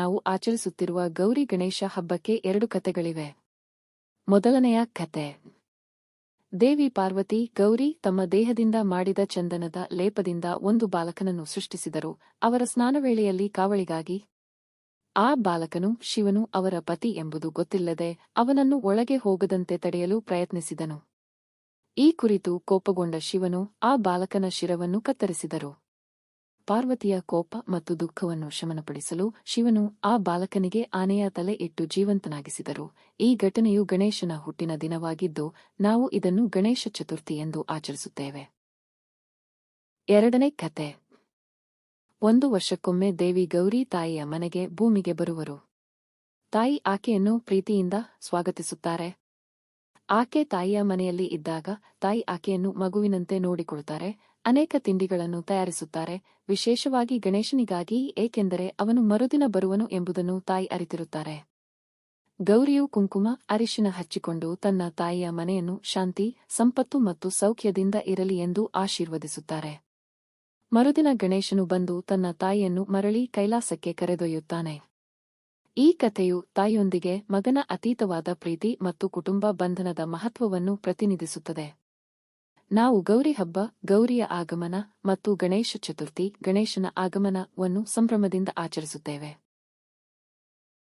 ನಾವು ಆಚರಿಸುತ್ತಿರುವ ಗೌರಿ ಗಣೇಶ ಹಬ್ಬಕ್ಕೆ ಎರಡು ಕಥೆಗಳಿವೆ. ಮೊದಲನೆಯ ಕತೆ ದೇವಿ ಪಾರ್ವತಿ, ಗೌರಿ ತಮ್ಮ ದೇಹದಿಂದ ಮಾಡಿದ ಚಂದನದ ಲೇಪದಿಂದ ಒಂದು ಬಾಲಕನನ್ನು ಸೃಷ್ಟಿಸಿದರು. ಅವರ ಸ್ನಾನವೇಳೆಯಲ್ಲಿ ಕಾವಳಿಗಾಗಿ ಆ ಬಾಲಕನು ಶಿವನು ಅವರ ಪತಿ ಎಂಬುದು ಗೊತ್ತಿಲ್ಲದೆ ಅವನನ್ನು ಒಳಗೆ ಹೋಗದಂತೆ ತಡೆಯಲು ಪ್ರಯತ್ನಿಸಿದನು. ಈ ಕುರಿತು ಕೋಪಗೊಂಡ ಶಿವನು ಆ ಬಾಲಕನ ಶಿರವನ್ನು ಕತ್ತರಿಸಿದರು. ಪಾರ್ವತಿಯ ಕೋಪ ಮತ್ತು ದುಃಖವನ್ನು ಶಮನಪಡಿಸಲು ಶಿವನು ಆ ಬಾಲಕನಿಗೆ ಆನೆಯ ತಲೆ ಇಟ್ಟು ಜೀವಂತನಾಗಿಸಿದರು. ಈ ಘಟನೆಯು ಗಣೇಶನ ಹುಟ್ಟಿನ ದಿನವಾಗಿದ್ದು, ನಾವು ಇದನ್ನು ಗಣೇಶ ಚತುರ್ಥಿ ಎಂದು ಆಚರಿಸುತ್ತೇವೆ. ಎರಡನೇ ಕತೆ ಒಂದು ವರ್ಷಕ್ಕೊಮ್ಮೆ ದೇವಿ ಗೌರಿ ತಾಯಿಯ ಮನೆಗೆ ಭೂಮಿಗೆ ಬರುವರು. ತಾಯಿ ಆಕೆಯನ್ನು ಪ್ರೀತಿಯಿಂದ ಸ್ವಾಗತಿಸುತ್ತಾರೆ. ಆಕೆ ತಾಯಿಯ ಮನೆಯಲ್ಲಿ ಇದ್ದಾಗ ತಾಯಿ ಆಕೆಯನ್ನು ಮಗುವಿನಂತೆ ನೋಡಿಕೊಳ್ತಾರೆ, ಅನೇಕ ತಿಂಡಿಗಳನ್ನು ತಯಾರಿಸುತ್ತಾರೆ, ವಿಶೇಷವಾಗಿ ಗಣೇಶನಿಗಾಗಿ, ಏಕೆಂದರೆ ಅವನು ಮರುದಿನ ಬರುವನು ಎಂಬುದನ್ನು ತಾಯಿ ಅರಿತಿರುತ್ತಾರೆ. ಗೌರಿಯು ಕುಂಕುಮ, ಅರಿಶಿನ ಹಚ್ಚಿಕೊಂಡು ತನ್ನ ತಾಯಿಯ ಮನೆಯನ್ನು ಶಾಂತಿ, ಸಂಪತ್ತು ಮತ್ತು ಸೌಖ್ಯದಿಂದ ಇರಲಿ ಎಂದು ಆಶೀರ್ವದಿಸುತ್ತಾರೆ. ಮರುದಿನ ಗಣೇಶನು ಬಂದು ತನ್ನ ತಾಯಿಯನ್ನು ಮರಳಿ ಕೈಲಾಸಕ್ಕೆ ಕರೆದೊಯ್ಯುತ್ತಾನೆ. ಈ ಕಥೆಯು ತಾಯಿಯೊಂದಿಗೆ ಮಗನ ಅತೀತವಾದ ಪ್ರೀತಿ ಮತ್ತು ಕುಟುಂಬ ಬಂಧನದ ಮಹತ್ವವನ್ನು ಪ್ರತಿನಿಧಿಸುತ್ತದೆ. ನಾವು ಗೌರಿ ಹಬ್ಬ, ಗೌರಿಯ ಆಗಮನ ಮತ್ತು ಗಣೇಶ ಚತುರ್ಥಿ, ಗಣೇಶನ ಆಗಮನವನ್ನು ಸಂಭ್ರಮದಿಂದ ಆಚರಿಸುತ್ತೇವೆ.